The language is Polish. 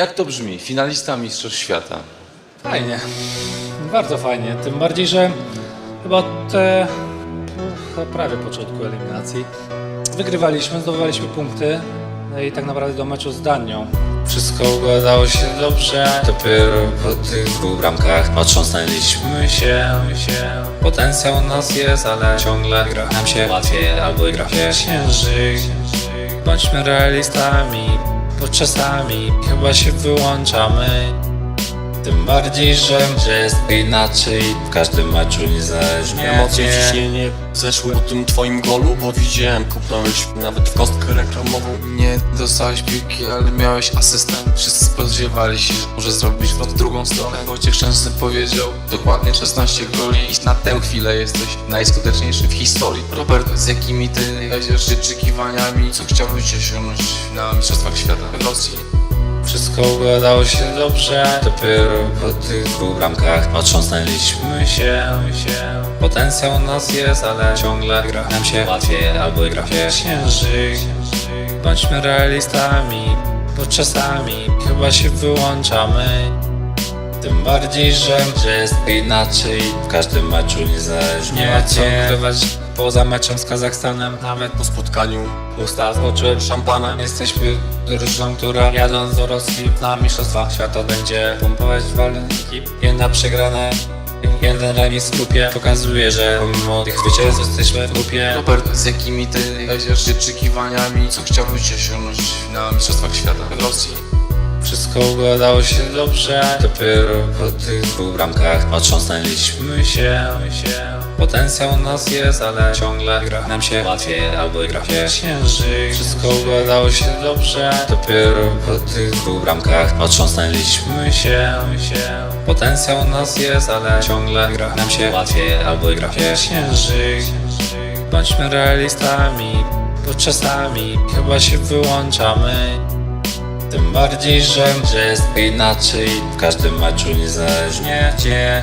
Jak to brzmi? Finalista Mistrzostw Świata. Fajnie, bardzo fajnie. Tym bardziej, że chyba od e, no, prawie początku eliminacji wygrywaliśmy, zdobywaliśmy punkty no i tak naprawdę do meczu z Danią. Wszystko układało się dobrze, dopiero po tych dwóch bramkach otrząsnęliśmy się, się. Potencjał u nas jest, ale ciągle gra nam się łatwiej albo gra się ciężej. Bądźmy realistami, bo czasami chyba się wyłączamy. Tym bardziej, że, że jest inaczej w każdym meczu niezależnie. Emocje i ciśnienie zeszły po tym twoim golu, bo widziałem, kupnąłeś nawet w kostkę reklamową. Nie dostałeś piłki, ale miałeś asystę. Wszyscy spodziewali się, że może zrobić to w drugą stronę. Wojciech Szczęsny powiedział dokładnie 16 goli i na tę chwilę jesteś najskuteczniejszy w historii. Robert, z jakimi ty jedziesz oczekiwaniami, co chciałbyś osiągnąć na Mistrzostwach Świata w Rosji? Wszystko układało się dobrze, dopiero po tych dwóch bramkach otrząsnęliśmy się, się. Potencjał nas jest, ale ciągle gra nam się łatwiej albo gra się ciężej. Bądźmy realistami, bo czasami chyba się wyłączamy. Tym bardziej, że, że jest inaczej w każdym meczu niezależnie. Nie ma co ukrywać poza meczem z Kazachstanem, nawet Po spotkaniu usta zobaczyłem szampana. Jesteśmy drużyną, która jadąc do Rosji na Mistrzostwa Świata będzie pompować walki. Jedna przegrana, jeden remis w grupie pokazuje, że pomimo tych zwycięstw jesteśmy w grupie. Robert, z jakimi ty jedziesz oczekiwaniami, co chciałbyś osiągnąć na Mistrzostwach Świata w Rosji? Wszystko układało się dobrze, dopiero po tych dwóch bramkach otrząsnęliśmy się. Potencjał nas jest, ale ciągle gra nam się łatwiej albo gra się ciężej. Wszystko układało się dobrze, dopiero po tych dwóch bramkach otrząsnęliśmy się. Potencjał nas jest, ale ciągle gra nam się łatwiej albo gra się ciężej. Bądźmy realistami, bo czasami chyba się wyłączamy. Tym bardziej, że, jest inaczej. W każdym meczu niezależnie gdzie